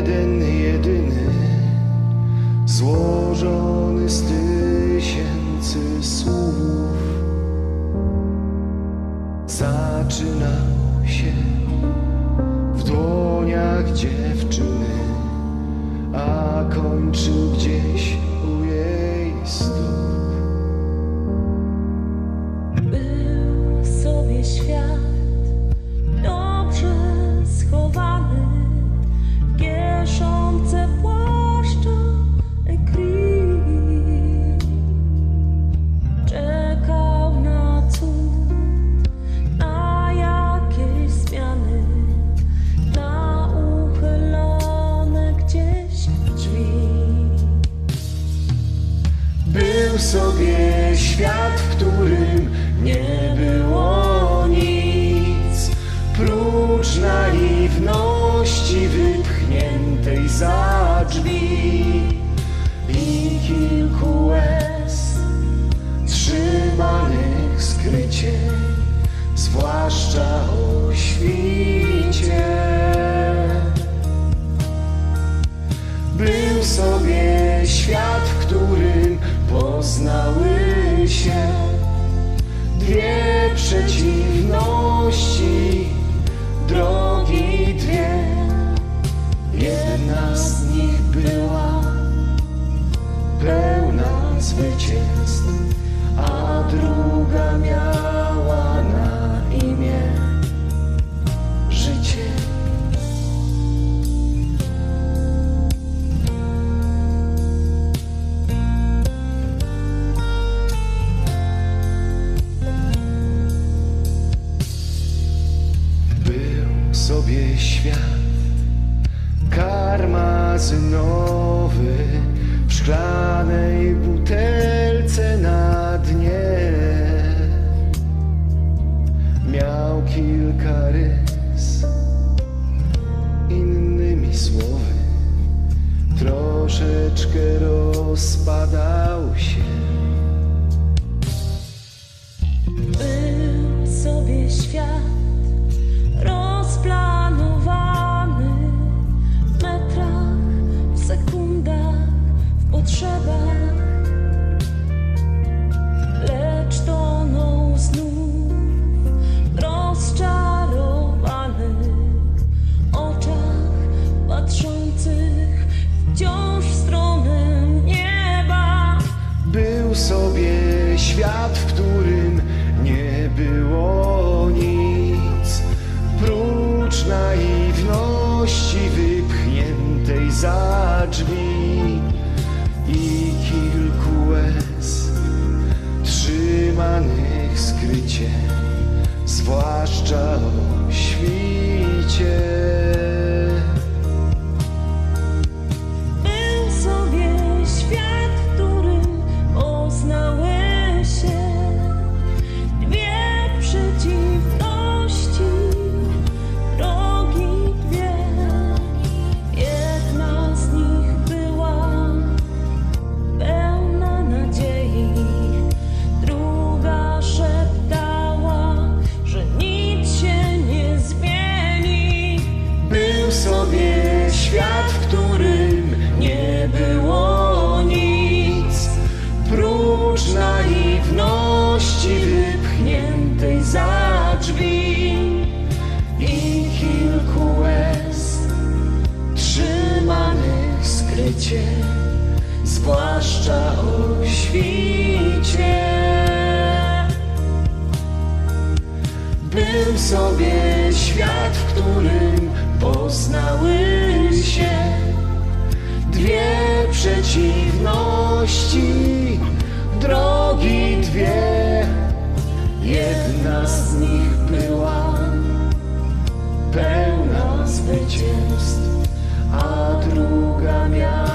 jeden, jedyny, złożony z tysięcy słów. Zaczynał się w dłoniach dziewczyny, a kończył gdzieś sobie świat, w którym nie było nic, prócz naiwności wypchniętej za drzwi i kilku łez trzymanych skrycie, zwłaszcza o świcie. Był sobie świat, w którym poznały się dwie przeciwności, sobie świat karmazynowy w szklanej butelce na dnie. Miał kilka rys, innymi słowy, troszeczkę rozpadał się. Był sobie świat yo. Zwłaszcza o świcie. Sobie świat, w którym poznały się dwie przeciwności, drogi dwie. Jedna z nich była pełna zwycięstw, a druga miała